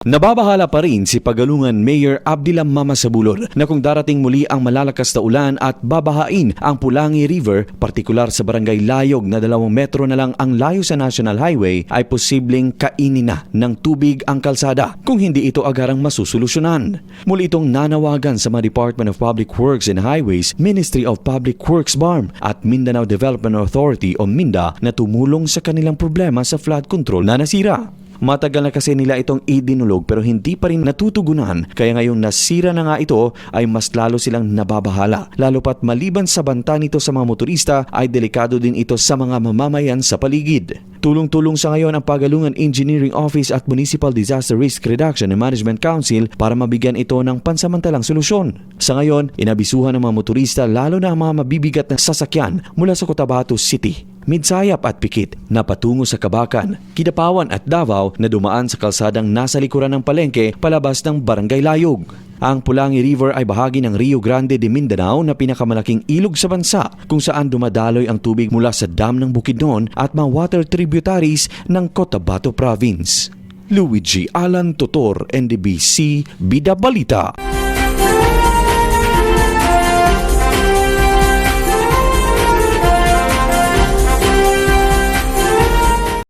Nababahala pa rin si Pagalungan Mayor Abdilam Mama Sabulor na kung darating muli ang malalakas na ulan at babahain ang Pulangi River, partikular sa barangay Layog na dalawang metro na lang ang layo sa National Highway, ay posibleng kainin na ng tubig ang kalsada kung hindi ito agarang masusolusyonan. Muli itong nanawagan sa mga Department of Public Works and Highways, Ministry of Public Works BARM at Mindanao Development Authority o MINDA na tumulong sa kanilang problema sa flood control na nasira. Matagal na kasi nila itong idinulog pero hindi pa rin natutugunan kaya ngayong nasira na nga ito ay mas lalo silang nababahala. Lalo pat maliban sa banta nito sa mga motorista ay delikado din ito sa mga mamamayan sa paligid. Tulong-tulong sa ngayon ang Pagalungan Engineering Office at Municipal Disaster Risk Reduction and Management Council para mabigyan ito ng pansamantalang solusyon. Sa ngayon, inabisuhan ng mga motorista lalo na ang mga mabibigat na sasakyan mula sa Cotabato City. Midsayap at Pikit na patungo sa Kabakan, Kidapawan at Davao na dumaan sa kalsadang nasa likuran ng palengke palabas ng Barangay Layog. Ang Pulangi River ay bahagi ng Rio Grande de Mindanao na pinakamalaking ilog sa bansa kung saan dumadaloy ang tubig mula sa dam ng Bukidnon at mga water tributaries ng Cotabato Province. Luigi Alan Totor, NDBC, Bida Balita.